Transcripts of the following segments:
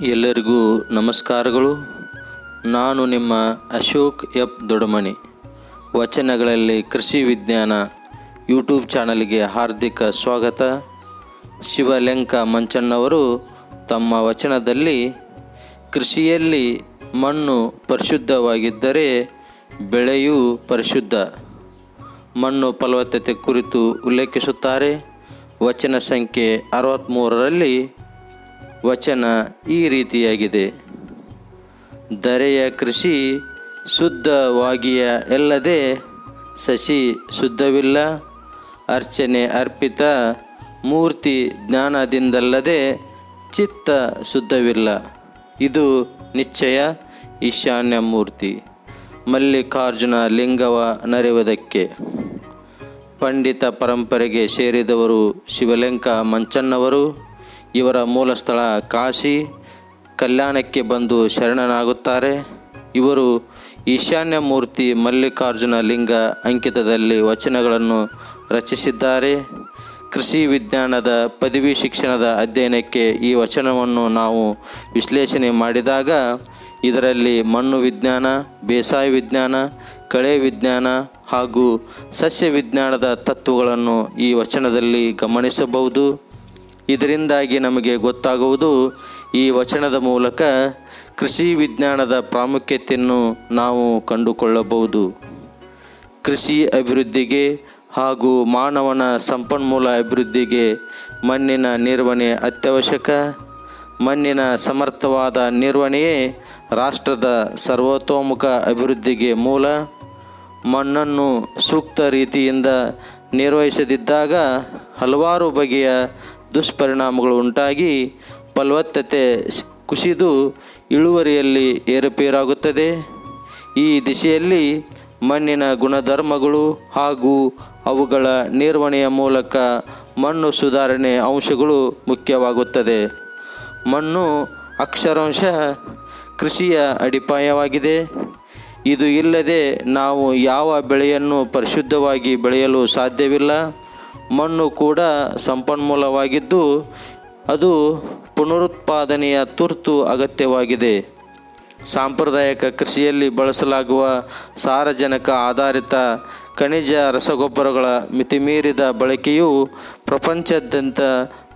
ಎಲ್ಲರಿಗೂ ನಮಸ್ಕಾರಗಳು. ನಾನು ನಿಮ್ಮ ಅಶೋಕ್ ಎಫ್ ದೊಡಮಣಿ. ವಚನಗಳಲ್ಲಿ ಕೃಷಿ ವಿಜ್ಞಾನ ಯೂಟ್ಯೂಬ್ ಚಾನಲ್ಗೆ ಹಾರ್ದಿಕ ಸ್ವಾಗತ. ಶಿವಲೆಂಕ ಮಂಚಣ್ಣವರು ತಮ್ಮ ವಚನದಲ್ಲಿ, ಕೃಷಿಯಲ್ಲಿ ಮಣ್ಣು ಪರಿಶುದ್ಧವಾಗಿದ್ದರೆ ಬೆಳೆಯೂ ಪರಿಶುದ್ಧ. ಮಣ್ಣು ಫಲವತ್ತತೆ ಕುರಿತು ಉಲ್ಲೇಖಿಸುತ್ತಾರೆ. ವಚನ ಸಂಖ್ಯೆ ಅರವತ್ತ್ಮೂರರಲ್ಲಿ ವಚನ ಈ ರೀತಿಯಾಗಿದೆ. ದರೆಯ ಕೃಷಿ ಶುದ್ಧವಾಗಿಯ ಎಲ್ಲದೆ ಸಸಿ ಶುದ್ಧವಿಲ್ಲ. ಅರ್ಚನೆ ಅರ್ಪಿತ ಮೂರ್ತಿ ಜ್ಞಾನದಿಂದಲ್ಲದೆ ಚಿತ್ತ ಶುದ್ಧವಿಲ್ಲ. ಇದು ನಿಶ್ಚಯ ಈಶಾನ್ಯ ಮೂರ್ತಿ. ಮಲ್ಲಿಕಾರ್ಜುನ ಲಿಂಗವ ನರೆಯುವುದಕ್ಕೆ ಪಂಡಿತ ಪರಂಪರೆಗೆ ಸೇರಿದವರು ಶಿವಲೆಂಕ ಮಂಚಣ್ಣವರು ಇವರ ಮೂಲ ಸ್ಥಳ ಕಾಶಿ. ಕಲ್ಯಾಣಕ್ಕೆ ಬಂದು ಶರಣನಾಗುತ್ತಾರೆ. ಇವರು ಈಶಾನ್ಯ ಮೂರ್ತಿ ಮಲ್ಲಿಕಾರ್ಜುನ ಲಿಂಗ ಅಂಕಿತದಲ್ಲಿ ವಚನಗಳನ್ನು ರಚಿಸಿದ್ದಾರೆ. ಕೃಷಿ ವಿಜ್ಞಾನದ ಪದವಿ ಶಿಕ್ಷಣದ ಅಧ್ಯಯನಕ್ಕೆ ಈ ವಚನವನ್ನು ನಾವು ವಿಶ್ಲೇಷಣೆ ಮಾಡಿದಾಗ, ಇದರಲ್ಲಿ ಮಣ್ಣು ವಿಜ್ಞಾನ, ಬೇಸಾಯ ವಿಜ್ಞಾನ, ಕಳೆ ವಿಜ್ಞಾನ ಹಾಗೂ ಸಸ್ಯ ವಿಜ್ಞಾನದ ತತ್ವಗಳನ್ನು ಈ ವಚನದಲ್ಲಿ ಗಮನಿಸಬಹುದು. ಇದರಿಂದಾಗಿ ನಮಗೆ ಗೊತ್ತಾಗುವುದು ಈ ವಚನದ ಮೂಲಕ ಕೃಷಿ ವಿಜ್ಞಾನದ ಪ್ರಾಮುಖ್ಯತೆಯನ್ನು ನಾವು ಕಂಡುಕೊಳ್ಳಬಹುದು. ಕೃಷಿ ಅಭಿವೃದ್ಧಿಗೆ ಹಾಗೂ ಮಾನವನ ಸಂಪನ್ಮೂಲ ಅಭಿವೃದ್ಧಿಗೆ ಮಣ್ಣಿನ ನಿರ್ವಹಣೆ ಅತ್ಯವಶ್ಯಕ. ಮಣ್ಣಿನ ಸಮರ್ಥವಾದ ನಿರ್ವಹಣೆಯೇ ರಾಷ್ಟ್ರದ ಸರ್ವತೋಮುಖ ಅಭಿವೃದ್ಧಿಗೆ ಮೂಲ. ಮಣ್ಣನ್ನು ಸೂಕ್ತ ರೀತಿಯಿಂದ ನಿರ್ವಹಿಸದಿದ್ದಾಗ ಹಲವಾರು ಬಗೆಯ ದುಷ್ಪರಿಣಾಮಗಳು ಉಂಟಾಗಿ ಫಲವತ್ತತೆ ಕುಸಿದು ಇಳುವರಿಯಲ್ಲಿ ಏರುಪೇರಾಗುತ್ತದೆ. ಈ ದಿಶೆಯಲ್ಲಿ ಮಣ್ಣಿನ ಗುಣಧರ್ಮಗಳು ಹಾಗೂ ಅವುಗಳ ನಿರ್ವಹಣೆಯ ಮೂಲಕ ಮಣ್ಣು ಸುಧಾರಣೆ ಅಂಶಗಳು ಮುಖ್ಯವಾಗುತ್ತದೆ. ಮಣ್ಣು ಅಕ್ಷರಾಂಶ ಕೃಷಿಯ ಅಡಿಪಾಯವಾಗಿದೆ. ಇದು ಇಲ್ಲದೆ ನಾವು ಯಾವ ಬೆಳೆಯನ್ನು ಪರಿಶುದ್ಧವಾಗಿ ಬೆಳೆಯಲು ಸಾಧ್ಯವಿಲ್ಲ. ಮಣ್ಣು ಕೂಡ ಸಂಪನ್ಮೂಲವಾಗಿದ್ದು ಅದು ಪುನರುತ್ಪಾದನೆಯ ತುರ್ತು ಅಗತ್ಯವಾಗಿದೆ. ಸಾಂಪ್ರದಾಯಿಕ ಕೃಷಿಯಲ್ಲಿ ಬಳಸಲಾಗುವ ಸಾರಜನಕ ಆಧಾರಿತ ಖನಿಜ ರಸಗೊಬ್ಬರಗಳ ಮಿತಿಮೀರಿದ ಬಳಕೆಯು ಪ್ರಪಂಚದಾದ್ಯಂತ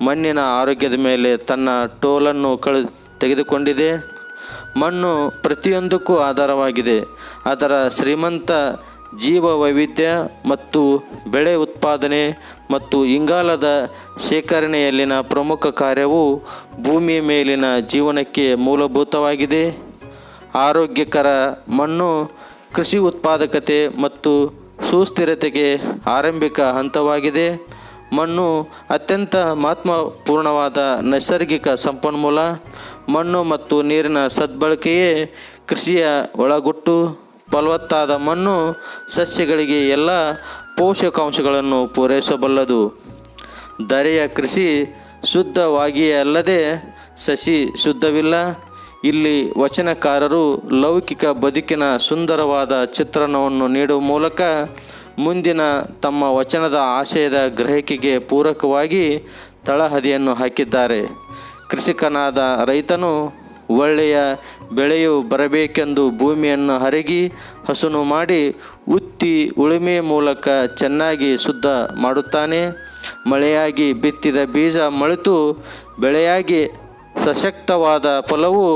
ಮಣ್ಣಿನ ಆರೋಗ್ಯದ ಮೇಲೆ ತನ್ನ ಟೋಲನ್ನು ಕಳೆ, ತೆಗೆದುಕೊಂಡಿದೆ. ಮಣ್ಣು ಪ್ರತಿಯೊಂದಕ್ಕೂ ಆಧಾರವಾಗಿದೆ. ಅದರ ಶ್ರೀಮಂತ ಜೀವ ವೈವಿಧ್ಯ ಮತ್ತು ಬೆಳೆ ಉತ್ಪಾದನೆ ಮತ್ತು ಇಂಗಾಲದ ಶೇಖರಣೆಯಲ್ಲಿನ ಪ್ರಮುಖ ಕಾರ್ಯವು ಭೂಮಿಯ ಮೇಲಿನ ಜೀವನಕ್ಕೆ ಮೂಲಭೂತವಾಗಿದೆ. ಆರೋಗ್ಯಕರ ಮಣ್ಣು, ಕೃಷಿ ಉತ್ಪಾದಕತೆ ಮತ್ತು ಸುಸ್ಥಿರತೆಗೆ ಆರಂಭಿಕ ಹಂತವಾಗಿದೆ. ಮಣ್ಣು ಅತ್ಯಂತ ಮಹತ್ವಪೂರ್ಣವಾದ ನೈಸರ್ಗಿಕ ಸಂಪನ್ಮೂಲ. ಮಣ್ಣು ಮತ್ತು ನೀರಿನ ಸದ್ಬಳಕೆಯೇ ಕೃಷಿಯ ಒಳಗುಟ್ಟು. ಫಲವತ್ತಾದ ಮಣ್ಣು ಸಸ್ಯಗಳಿಗೆ ಎಲ್ಲ ಪೋಷಕಾಂಶಗಳನ್ನು ಪೂರೈಸಬಲ್ಲದು. ದರೆಯ ಕೃಷಿ ಶುದ್ಧವಾಗಿಯೇ ಅಲ್ಲದೆ ಸಸಿ ಶುದ್ಧವಿಲ್ಲ. ಇಲ್ಲಿ ವಚನಕಾರರು ಲೌಕಿಕ ಬದುಕಿನ ಸುಂದರವಾದ ಚಿತ್ರಣವನ್ನು ನೀಡುವ ಮೂಲಕ ಮುಂದಿನ ತಮ್ಮ ವಚನದ ಆಶಯದ ಗ್ರಹಿಕೆಗೆ ಪೂರಕವಾಗಿ ತಳಹದಿಯನ್ನು ಹಾಕಿದ್ದಾರೆ. ಕೃಷಿಕನಾದ ರೈತನು ಒಳ್ಳೆಯ ಬೆಳೆಯು ಬರಬೇಕೆಂದು ಭೂಮಿಯನ್ನು ಹರಗಿ ಹಸನು ಮಾಡಿ ಉತ್ತಿ ಉಳುಮೆ ಮೂಲಕ ಚೆನ್ನಾಗಿ ಶುದ್ಧ ಮಾಡುತ್ತಾನೆ. ಮಳೆಯಾಗಿ ಬಿತ್ತಿದ ಬೀಜ ಮಳೆತು ಬೆಳೆಯಾಗಿ ಸಶಕ್ತವಾದ ಫಲವು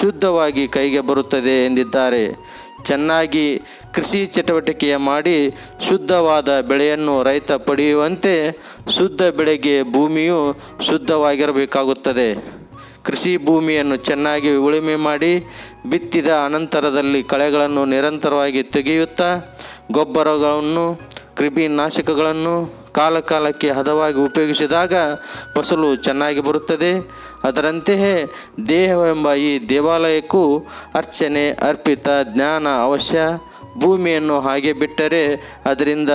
ಶುದ್ಧವಾಗಿ ಕೈಗೆ ಬರುತ್ತದೆ ಎಂದಿದ್ದಾರೆ. ಚೆನ್ನಾಗಿ ಕೃಷಿ ಚಟುವಟಿಕೆಯ ಮಾಡಿ ಶುದ್ಧವಾದ ಬೆಳೆಯನ್ನು ರೈತ ಪಡೆಯುವಂತೆ ಶುದ್ಧ ಬೆಳೆಗೆ ಭೂಮಿಯು ಶುದ್ಧವಾಗಿರಬೇಕಾಗುತ್ತದೆ. ಕೃಷಿ ಭೂಮಿಯನ್ನು ಚೆನ್ನಾಗಿ ಉಳುಮೆ ಮಾಡಿ ಬಿತ್ತಿದ ಅನಂತರದಲ್ಲಿ ಕಳೆಗಳನ್ನು ನಿರಂತರವಾಗಿ ತೆಗೆಯುತ್ತಾ ಗೊಬ್ಬರಗಳನ್ನು, ಕ್ರಿಮಿನಾಶಕಗಳನ್ನು ಕಾಲಕಾಲಕ್ಕೆ ಹದವಾಗಿ ಉಪಯೋಗಿಸಿದಾಗ ಫಸಲು ಚೆನ್ನಾಗಿ ಬರುತ್ತದೆ. ಅದರಂತೆಯೇ ದೇಹವೆಂಬ ಈ ದೇವಾಲಯಕ್ಕೂ ಅರ್ಚನೆ, ಅರ್ಪಿತ ಜ್ಞಾನ ಅವಶ್ಯ. ಭೂಮಿಯನ್ನು ಹಾಗೆ ಬಿಟ್ಟರೆ ಅದರಿಂದ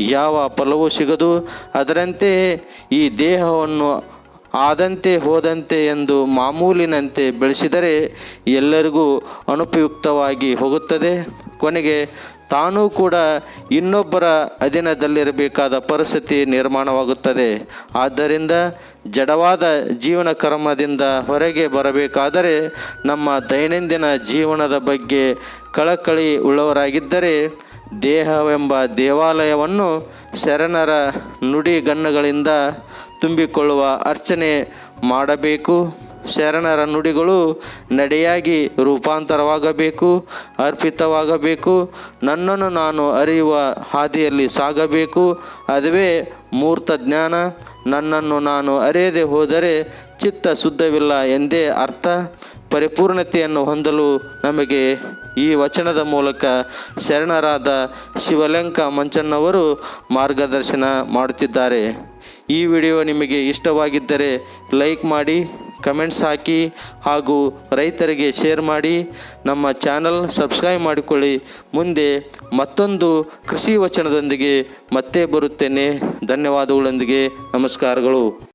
ಯಾವ ಫಲವೂ ಸಿಗದು. ಅದರಂತೆಯೇ ಈ ದೇಹವನ್ನು ಆದಂತೆ ಹೋದಂತೆ ಎಂದು ಮಾಮೂಲಿನಂತೆ ಬೆಳೆಸಿದರೆ ಎಲ್ಲರಿಗೂ ಅನುಪಯುಕ್ತವಾಗಿ ಹೋಗುತ್ತದೆ. ಕೊನೆಗೆ ತಾನೂ ಕೂಡ ಇನ್ನೊಬ್ಬರ ಅಧೀನದಲ್ಲಿರಬೇಕಾದ ಪರಿಸ್ಥಿತಿ ನಿರ್ಮಾಣವಾಗುತ್ತದೆ. ಆದ್ದರಿಂದ ಜಡವಾದ ಜೀವನ ಕರ್ಮದಿಂದ ಹೊರಗೆ ಬರಬೇಕಾದರೆ ನಮ್ಮ ದೈನಂದಿನ ಜೀವನದ ಬಗ್ಗೆ ಕಳಕಳಿ ಉಳ್ಳವರಾಗಿದ್ದರೆ ದೇಹವೆಂಬ ದೇವಾಲಯವನ್ನು ಶರಣರ ನುಡಿಗಣ್ಣುಗಳಿಂದ ತುಂಬಿಕೊಳ್ಳುವ ಅರ್ಚನೆ ಮಾಡಬೇಕು. ಶರಣರ ನುಡಿಗಳು ನಡೆಯಾಗಿ ರೂಪಾಂತರವಾಗಬೇಕು, ಅರ್ಪಿತವಾಗಬೇಕು. ನನ್ನನ್ನು ನಾನು ಅರಿಯುವ ಹಾದಿಯಲ್ಲಿ ಸಾಗಬೇಕು. ಅದುವೇ ಮೂರ್ತ ಜ್ಞಾನ. ನನ್ನನ್ನು ನಾನು ಅರಿಯದೆ ಹೋದರೆ ಚಿತ್ತ ಶುದ್ಧವಿಲ್ಲ ಎಂದೇ ಅರ್ಥ. ಪರಿಪೂರ್ಣತೆಯನ್ನು ಹೊಂದಲು ನಮಗೆ ಈ ವಚನದ ಮೂಲಕ ಶರಣರಾದ ಶಿವಲಂಕ ಮಂಚಣ್ಣವರು ಮಾರ್ಗದರ್ಶನ ಮಾಡುತ್ತಿದ್ದಾರೆ. ಈ ವಿಡಿಯೋ ನಿಮಗೆ ಇಷ್ಟವಾಗಿದ್ದರೆ ಲೈಕ್ ಮಾಡಿ, ಕಮೆಂಟ್ಸ್ ಹಾಕಿ ಹಾಗೂ ರೈತರಿಗೆ ಶೇರ್ ಮಾಡಿ. ನಮ್ಮ ಚಾನಲ್ ಸಬ್ಸ್ಕ್ರೈಬ್ ಮಾಡಿಕೊಳ್ಳಿ. ಮುಂದೆ ಮತ್ತೊಂದು ಕೃಷಿ ವಚನದೊಂದಿಗೆ ಮತ್ತೆ ಬರುತ್ತೇನೆ. ಧನ್ಯವಾದಗಳೊಂದಿಗೆ ನಮಸ್ಕಾರಗಳು.